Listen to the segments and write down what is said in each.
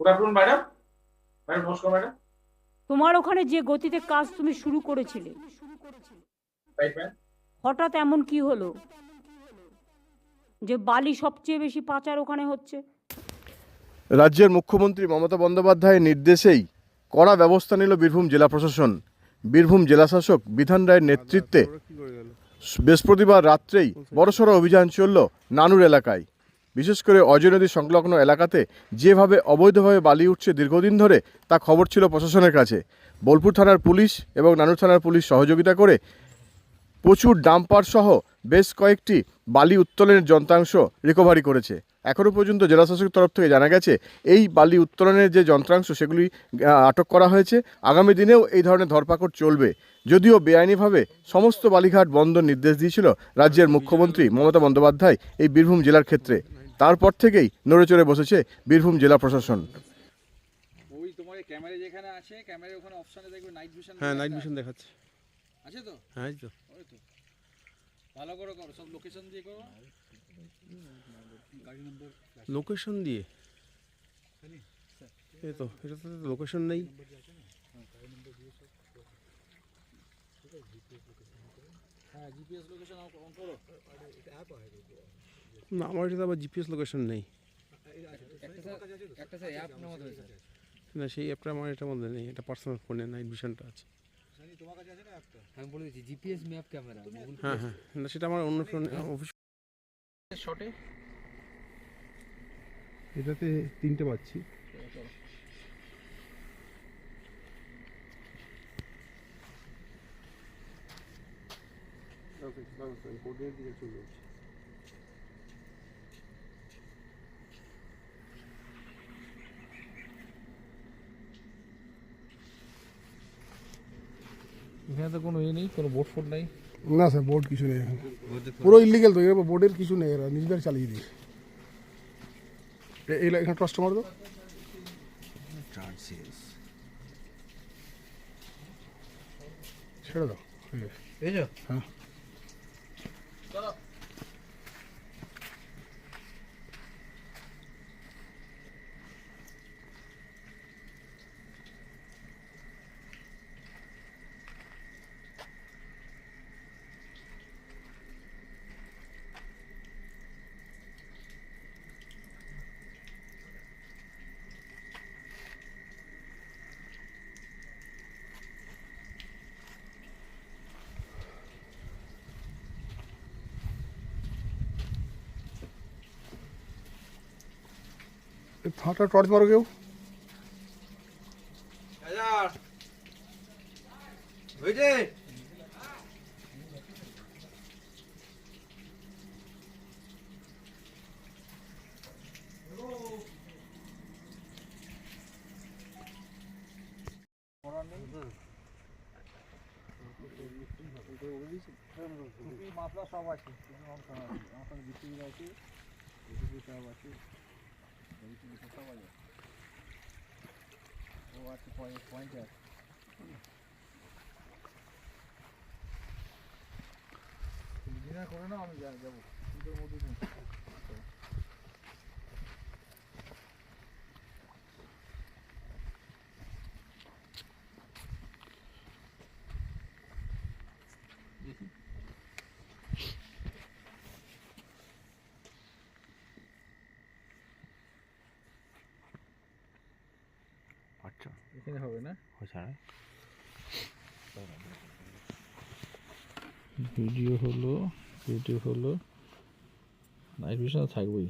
Good afternoon madam madam নমস্কার madam তোমার ওখানে যে গতিতে কাজ তুমি শুরু করেছিলে। হঠাৎ এমন কি হলো? যে বালি সবচেয়ে বেশি পাচার ওখানে হচ্ছে? রাজ্যের মুখ্যমন্ত্রী মমতা বন্দ্যোপাধ্যায়ের নির্দেশেই কড়া ব্যবস্থা নিল বীরভূম জেলা প্রশাসন। বীরভূম জেলাশাসক বিধান রায়ের নেতৃত্বে বৃহস্পতিবার রাত্রেই বড়সড় অভিযান চলল নানুর এলাকায়। বিশেষ করে অজয় নদী সংলগ্ন এলাকাতে যেভাবে অবৈধভাবে বালি উঠছে দীর্ঘদিন ধরে, তা খবর ছিল প্রশাসনের কাছে। বোলপুর থানার পুলিশ এবং নানুর থানার পুলিশ সহযোগিতা করে প্রচুর ডাম্পার সহ বেশ কয়েকটি বালি উত্তোলনের যন্ত্রাংশ রিকভারি করেছে। এখনও পর্যন্ত জেলাশাসকের তরফ থেকে জানা গেছে, এই বালি উত্তোলনের যে যন্ত্রাংশ সেগুলি আটক করা হয়েছে। আগামী দিনেও এই ধরনের ধরপাকড় চলবে। যদিও বেআইনিভাবে সমস্ত বালিঘাট বন্ধর নির্দেশ দিয়েছিল রাজ্যের মুখ্যমন্ত্রী মমতা বন্দ্যোপাধ্যায় এই বীরভূম জেলার ক্ষেত্রে। তারপর থেকেই নড়েচড়ে বসেছে বীরভূম জেলা প্রশাসন। ওই তোমার ক্যামেরা যেখানে আছে ক্যামেরা ওখানে অপশনে দেখবে নাইট ভিশন হ্যাঁ নাইট ভিশন দেখাচ্ছে। আছে তো? হ্যাঁ এই তো। ওই তো। ভালো করে করো সব লোকেশন দিয়ে করো। গাড়ি নম্বর লোকেশন দিয়ে? এই তো এটা তো লোকেশন নেই। হ্যাঁ জিপিএস লোকেশন অন করো। না আমার এটা আবার জিপিএস লোকেশন নেই। একটা স্যার একটা স্যার অ্যাপ নামাতে হয়েছে। না সেই অ্যাপটা আমার এটার মধ্যে নেই এটা পার্সোনাল ফোনে নাইট ভিশনটা আছে। আমি বলে দিচ্ছি জিপিএস ম্যাপ ক্যামেরা হ্যাঁ হ্যাঁ না সেটা আমার অন্য ফোনে অফিস এটাতে তিনটে পাচ্ছি। এখানে তো কোনো ইয়ে নেই কোনো বোর্ড ফোর্ড নেই। না স্যার বোর্ড কিছু নেই এখানে। পুরো ইলিগেল তো এবার বোর্ডের কিছু নেই এরা নিজেদের চালিয়ে দিই এই এখানে কাস্টমার তো ছেড়ে দাও। হয়ে গেছে। এই যে। হ্যাঁ। ফাঁটা টর্চ মারো কেউ। মাফলা সব আছে সব আছে ও আছে পয়েন্ট আছে ডিনার করে না আমি যাব মধ্যে এখানে হবে না? ভিডিও হলো ভিডিও হলো নাইট ভিশন থাকবেই।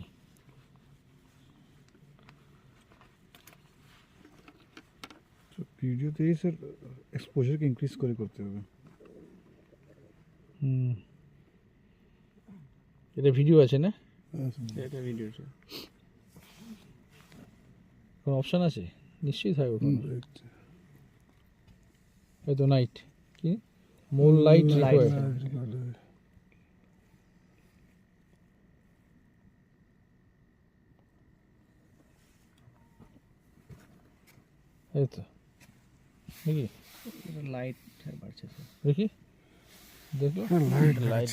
ভিডিওতেই স্যার এক্সপোজারকে ইনক্রিজ করে করতে হবে। হুম। এটা ভিডিও আছে না? এটা ভিডিও কোনো অপশন আছে? নিশ্চয়ই থাকবে হুম, কোনো। এই তো নাইট কি? মোল লাইট লাইট. এই তো। নাকি লাইট বাড়ছে দেখি। দেখো light, লাইট